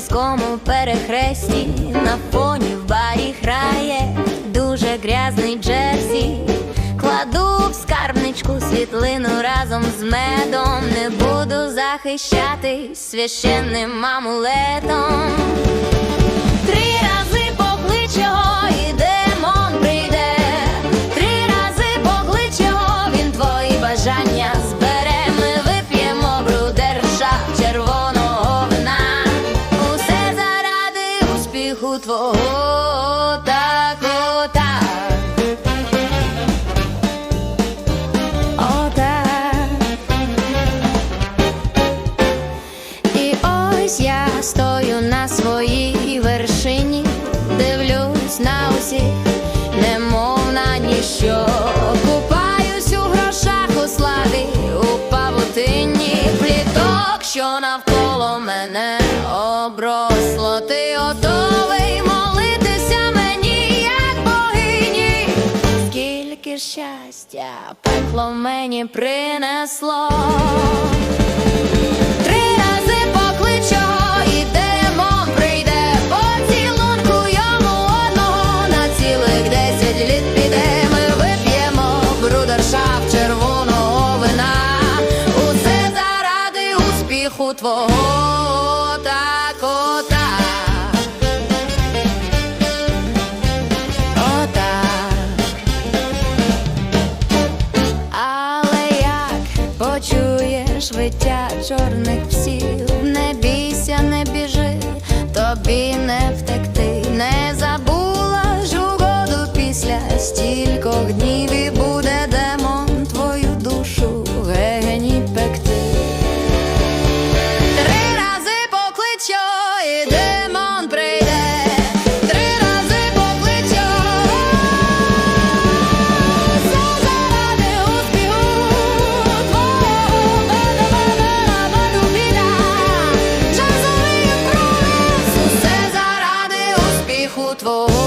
сільському перехресті, на фоні в барі грає, дуже грязний джерсі, кладу в скарбничку світлину разом з медом, не буду захищати священним амулетом. Успіху твого так, отак. Отак. І ось я стою на своїй вершині, дивлюсь на усіх, немов на ніщо. Купаюсь у грошах у славі, у павутині пліток, що навколо мене обросло. Пекло мені принесло. Три виття чорних псів, не бійся, не біжи, тобі не втекти, не забула ж угоду після стількох днів і Джазовий